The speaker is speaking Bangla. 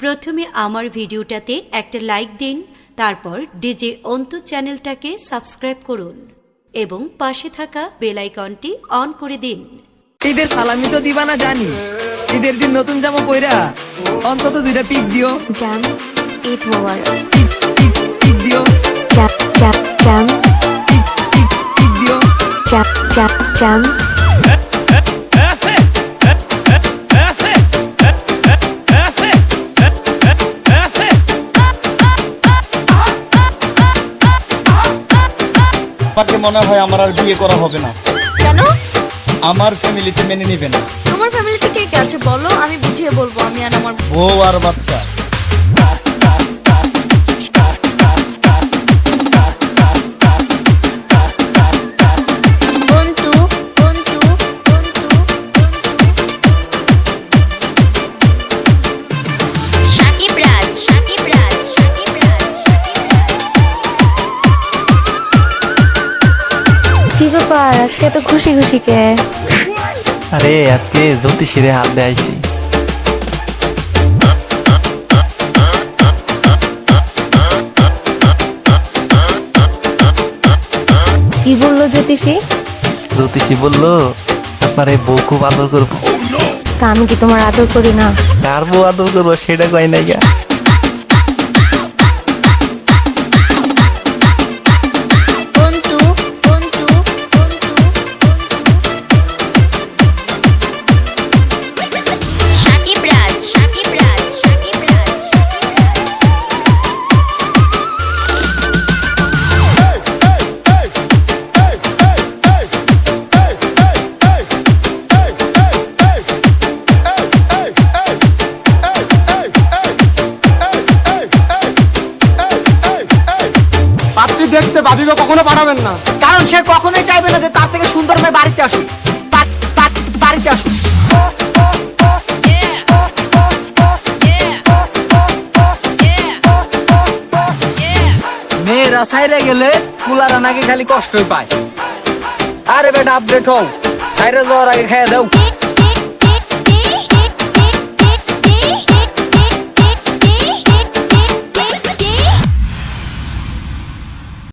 প্রথমে আমার ভিডিওটাতে একটা লাইক দিন তারপর ডিজে অন্তু চ্যানেলটাকে সাবস্ক্রাইব করুন এবং পাশে থাকা বেল আইকনটি অন করে দিন। ঈদের সালামি তো দিবা না জানি। ঈদের দিন নতুন জামা পইরা অন্তত দুইটা পিক দিও। জান ঈদ মোবারক। পিক দিও। চাপ চাপ পিক পিক দিও। চাপ চাপ চান আমাকে মনে হয় আমার আর বিয়ে করা হবে না। কেন? আমার ফ্যামিলিতে মেনে নিবে না। তোমার ফ্যামিলিতে কে কে আছে বলো? আমি বুঝিয়ে বলব আমি আর আমার বউ আর বাচ্চা। ব্যাপার? আজকে এত খুশি খুশি কে? আরে আজকে জ্যোতিষীরে হাত দেয়াইছি কি বলল জ্যোতিষী? জ্যোতিষী বলল আপনার এই বউ খুব আদর করব। তা আমি কি তোমার আদর করি না? কার বউ আদর করব সেটা কয় নাই গা। দেখতে ভাবিকে কখনো পাঠাবেন না। কারণ সে কখনোই চাইবে না যে তার থেকে সুন্দর মেয়ে বাড়িতে আসুক। বাড়িতে আসুক। মেয়েরা সাইরে গেলে কুলারা নাকি খালি কষ্টই পায়। আরে বেটা আপডেট হও। সাইরে যাওয়ার আগে খেয়ে দাও।